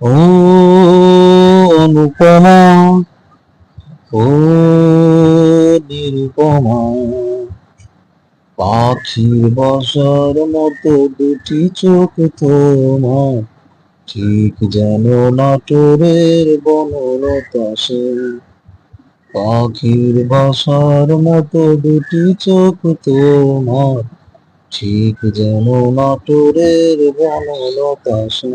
ও অনুপমা, ও নিরুপমা। পাখির বসার মতো দুটি চোখ তোমার, ঠিক যেন নাটোরের বনলতা সে পাখির বাসার মতো দুটি চোখ তোমার, ঠিক যেন নাটোরের বনলতা সে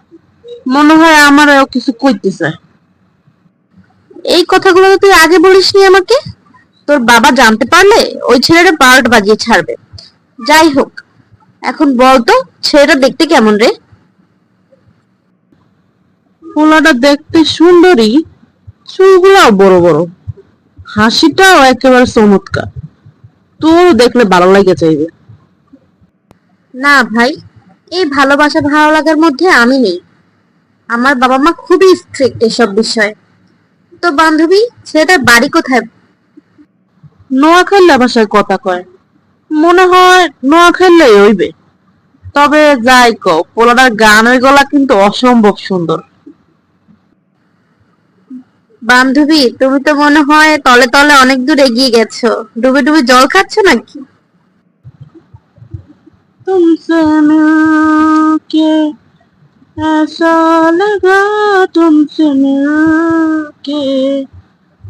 মনে হয় আমার কিছু কইতেছে। এই কথাগুলো তো তুই আগে বলিসনি আমাকে? তোর বাবা জানতে পারলে ওই ছেলেটা পার্ট বাজিয়ে ছাড়বে। যাই হোক এখন বল তো ছেলেটা দেখতে কেমন রে? পোলাটা দেখতে সুন্দরী চুলগুলাও বড় বড় হাসিটাও একেবারে চমৎকার। তোর দেখলে ভালো লাগে চাইবে। না ভাই এই ভালোবাসা ভালো লাগার মধ্যে আমি নেই। আমার বাবা মা খুবই স্ট্রিক্ট এসব বিষয়ে তো বান্ধবী ছেলেটার বাড়ি কোথায় নোয়াখালী ভাষায় কথা কয় মনে হয় নোয়াখালীই হইবে তবে যাই কও পোলাটার গানের গলা কিন্তু অসম্ভব সুন্দর বান্ধবী তুমি তো মনে হয় তলে তলে অনেক দূর এগিয়ে গেছো ডুবে ডুবে জল খাচ্ছ নাকি तुमसे मिलके ऐसा लगा तुमसे मिलके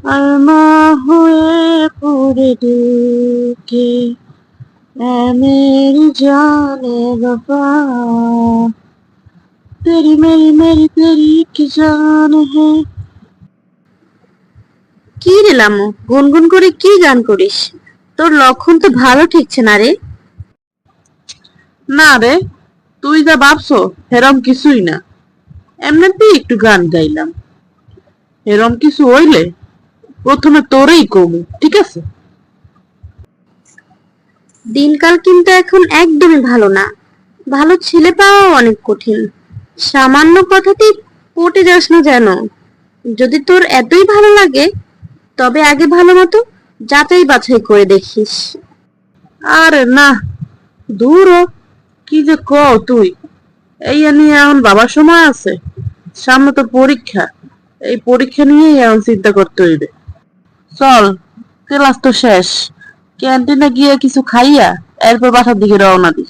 अरमा हुए पूरे दिल के ऐ मेरी जाने वफा तेरी मेरी मेरी तेरी की जान है কি রে লামু গুনগুন করে কি গান করিস তোর লক্ষণ তো ভালো ঠিকছে না রে না রে তুই যা ভাবছ এরম কিছুই না। এমনিতেই একটু গান গাইলাম। এরম কিছু হইলে প্রথমে তোরেই কমু ঠিক আছে? দিনকাল কিন্তু এখন একদমই ভালো না। ভালো ছেলে পাওয়া অনেক কঠিন। সামান্য কথাতেই পটে যাস না যেন। যদি তোর এতই ভালো লাগে তবে আগে ভালো মতো যাচাই বাছাই করে দেখিস। আর না দূর হ। কি যে ক তুই? এই নিয়ে এখন বাবার সময় আছে। সামনে তো পরীক্ষা। এই পরীক্ষা নিয়েই এখন চিন্তা করতে হইবে। চল, ক্লাস তো শেষ। ক্যান্টিনে গিয়ে কিছু খাইয়া এরপর বাসার দিকে রওনা দিই।